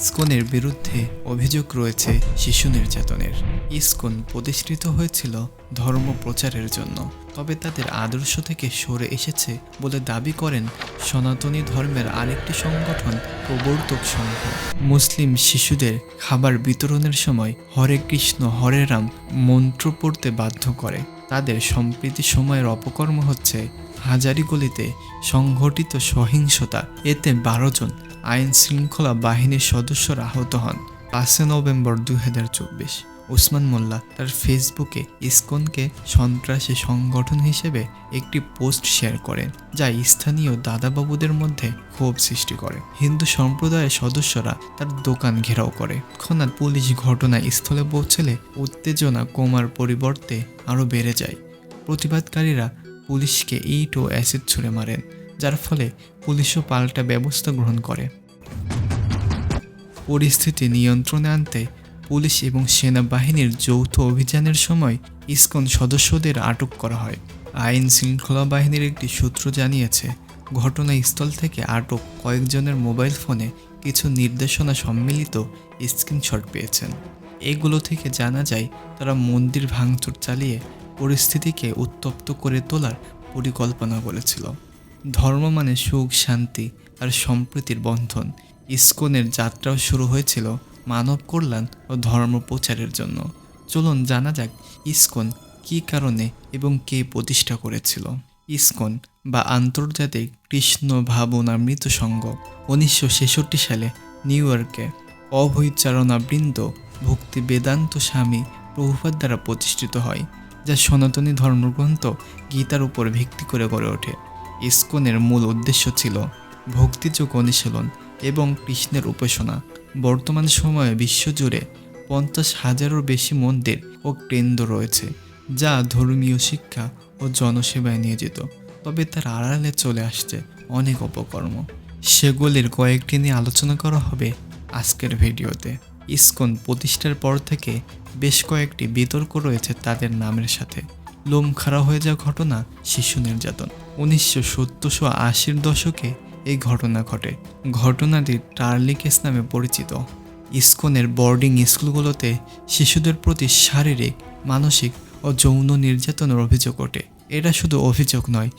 ইসকনের বিরুদ্ধে অভিযোগ রয়েছে শিশু নির্যাতনের। ইসকন প্রতিষ্ঠিত হয়েছিল ধর্ম প্রচারের জন্য, তবে তাদের আদর্শ থেকে সরে এসেছে বলে দাবি করেন সনাতনী ধর্মের আরেকটি সংগঠন প্রবর্তক সংঘ। মুসলিম শিশুদের খাবার বিতরণের সময় হরে কৃষ্ণ, হরে রাম মন্ত্র পড়তে বাধ্য করে। তাদের সম্প্রীতি সময়ের অপকর্ম হচ্ছে হাজারিগলিতে সংঘটিত সহিংসতা, এতে বারো জন আইন শৃঙ্খলা বাহিনীর সদস্যরা আহত হন। পাঁচই নভেম্বর দু হাজার চব্বিশ, ওসমান মোল্লা তার ফেসবুকে ইসকনকে সন্ত্রাসী সংগঠন হিসেবে একটি পোস্ট শেয়ার করেন, যা স্থানীয় দাদাবাবুদের মধ্যে ক্ষোভ সৃষ্টি করে। হিন্দু সম্প্রদায়ের সদস্যরা তার দোকান ঘেরাও করে। তৎক্ষণাৎ পুলিশ ঘটনাস্থলে পৌঁছলে উত্তেজনা কমার পরিবর্তে আরও বেড়ে যায়। প্রতিবাদকারীরা পুলিশকে ইট ও অ্যাসিড ছুড়ে মারেন, যার ফলে পুলিশও পাল্টা ব্যবস্থা গ্রহণ করে। পরিস্থিতি নিয়ন্ত্রণে আনতে পুলিশ এবং সেনাবাহিনীর যৌথ অভিযানের সময় ইসকন সদস্যদের আটক করা হয়। আইন শৃঙ্খলা বাহিনীর একটি সূত্র জানিয়েছে, ঘটনাস্থল থেকে আটক কয়েকজনের মোবাইল ফোনে কিছু নির্দেশনা সম্মিলিত স্ক্রিনশট পেয়েছেন। এগুলো থেকে জানা যায়, তারা মন্দির ভাঙচুর চালিয়ে পরিস্থিতিকে উত্তপ্ত করে তোলার পরিকল্পনা করেছিল ধর্ম মানে সুখ, শান্তি আর সম্প্রীতির বন্ধন। ইস্কনের যাত্রাও শুরু হয়েছিল মানব কল্যাণ ও ধর্ম প্রচারের জন্য। চলুন জানা যাক ইস্কন কী কারণে এবং কে প্রতিষ্ঠা করেছিল। ইস্কন বা আন্তর্জাতিক কৃষ্ণ ভাবনামৃত সংঘ উনিশশো ছেষট্টি সালে নিউ ইয়র্কে অভৈচারণাবৃন্দ ভক্তি বেদান্ত স্বামী প্রভুপাত দ্বারা প্রতিষ্ঠিত হয়। যা সনাতনী ধর্মগ্রন্থ গীতার উপর ভিত্তি করে গড়ে ওঠে। ইস্কনের মূল উদ্দেশ্য ছিল ভক্তিযোগ অনুশীলন এবং কৃষ্ণের উপাসনা। বর্তমান সময়ে বিশ্বজুড়ে পঞ্চাশ হাজারেরও বেশি মন্দির ও কেন্দ্র রয়েছে, যা ধর্মীয় শিক্ষা ও জনসেবায় নিয়োজিত। তবে তার আড়ালে চলে আসছে অনেক অপকর্ম। সেগুলির কয়েকটি নিয়ে আলোচনা করা হবে আজকের ভিডিওতে। ইসকন প্রতিষ্ঠার পর থেকে বেশ কয়েকটি বিতর্ক রয়েছে তাদের নামের সাথে। লোম খাড়া হয়ে যাওয়া ঘটনা শিশু নির্যাতন। উনিশশো সত্তরশো আশির দশকে এই ঘটনা ঘটে। ঘটনাটি টার্লি কেস নামে পরিচিত। ইসকনের বোর্ডিং স্কুলগুলোতে শিশুদের প্রতি শারীরিক, মানসিক ও যৌন নির্যাতনের অভিযোগ ওঠে। এটা শুধু অভিযোগ নয়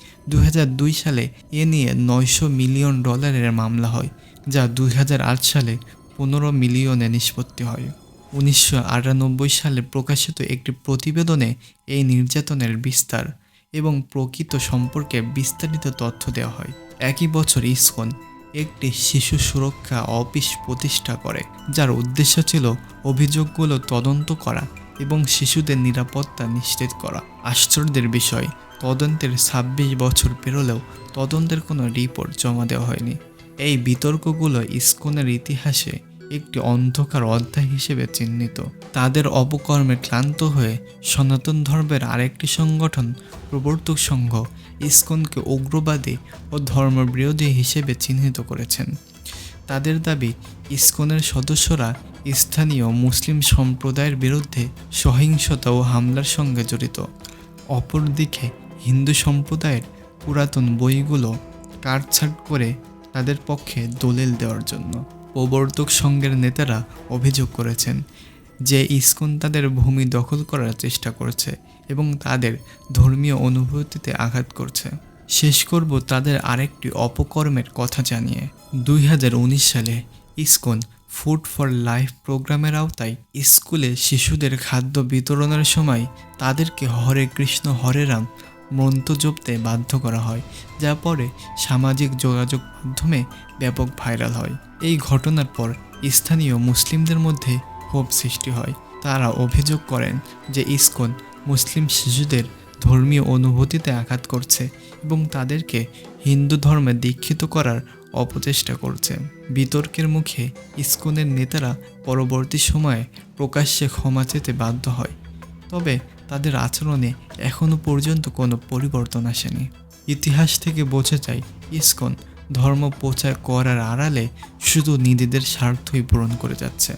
দুই সালে এ নিয়ে নয়শো মিলিয়ন ডলারের মামলা হয়, যা দুই হাজার আট সালে পনেরো মিলিয়নে নিষ্পত্তি হয়। উনিশশো আটানব্বই সালে প্রকাশিত একটি প্রতিবেদনে এই নির্যাতনের বিস্তার এবং প্রকৃত সম্পর্কে বিস্তারিত তথ্য দেওয়া হয়। একই বছর ইসকন একটি শিশু সুরক্ষা অফিস প্রতিষ্ঠা করে, যার উদ্দেশ্য ছিল অভিযোগগুলো তদন্ত করা এবং শিশুদের নিরাপত্তা নিশ্চিত করা। আশ্চর্যের বিষয়, তদন্তের ছাব্বিশ বছর পেরোলেও তদন্তের কোনো রিপোর্ট জমা দেওয়া হয়নি। এই বিতর্কগুলো ইসকনের ইতিহাসে একটি অন্ধকার অধ্যায় হিসেবে চিহ্নিত। তাদের অপকর্মে ক্লান্ত হয়ে সনাতন ধর্মের আরেকটি সংগঠন, প্রবর্তক সংঘ, ইসকনকে উগ্রবাদী ও ধর্মবিরোধী হিসেবে চিহ্নিত করেছেন। তাদের দাবি, ইসকনের সদস্যরা স্থানীয় মুসলিম সম্প্রদায়ের বিরুদ্ধে সহিংসতা ও হামলার সঙ্গে জড়িত। অপরদিকে, হিন্দু সম্প্রদায়ের পুরাতন বইগুলো কাটছাট করে তাদের পক্ষে দলিল দেওয়ার জন্য। প্রবর্তক সংঘের নেতারা অভিযোগ করেছেন যে ইসকন তাদের ভূমি দখল করার চেষ্টা করছে এবং তাদের ধর্মীয় অনুভূতিতে আঘাত করছে। শেষ করব তাদের আরেকটি অপকর্মের কথা জানিয়ে। দুই হাজার উনিশ সালে ইস্কন ফুড ফর লাইফ প্রোগ্রামের আওতায় স্কুলে শিশুদের খাদ্য বিতরণের সময় তাদেরকে হরে কৃষ্ণ, হরে রাম মন্ত্র জপতে বাধ্য করা হয়, যা পরে সামাজিক যোগাযোগ মাধ্যমে ব্যাপক ভাইরাল হয়। এই ঘটনার পর স্থানীয় মুসলিমদের মধ্যে ক্ষোভ সৃষ্টি হয়। তারা অভিযোগ করেন যে ইসকন মুসলিম শিশুদের ধর্মীয় অনুভূতিতে আঘাত করছে এবং তাদেরকে হিন্দু ধর্মে দীক্ষিত করার অপচেষ্টা করছে। বিতর্কের মুখে ইসকনের নেতারা পরবর্তী সময়ে প্রকাশ্যে ক্ষমা চেতে বাধ্য হয়। তবে তাদের আচরণে এখনও পর্যন্ত কোনো পরিবর্তন আসেনি। ইতিহাস থেকে বোঝা যায়, ইস্কন ধর্ম প্রচার করার আড়ালে শুধু নিজেদের স্বার্থই পূরণ করে যাচ্ছে।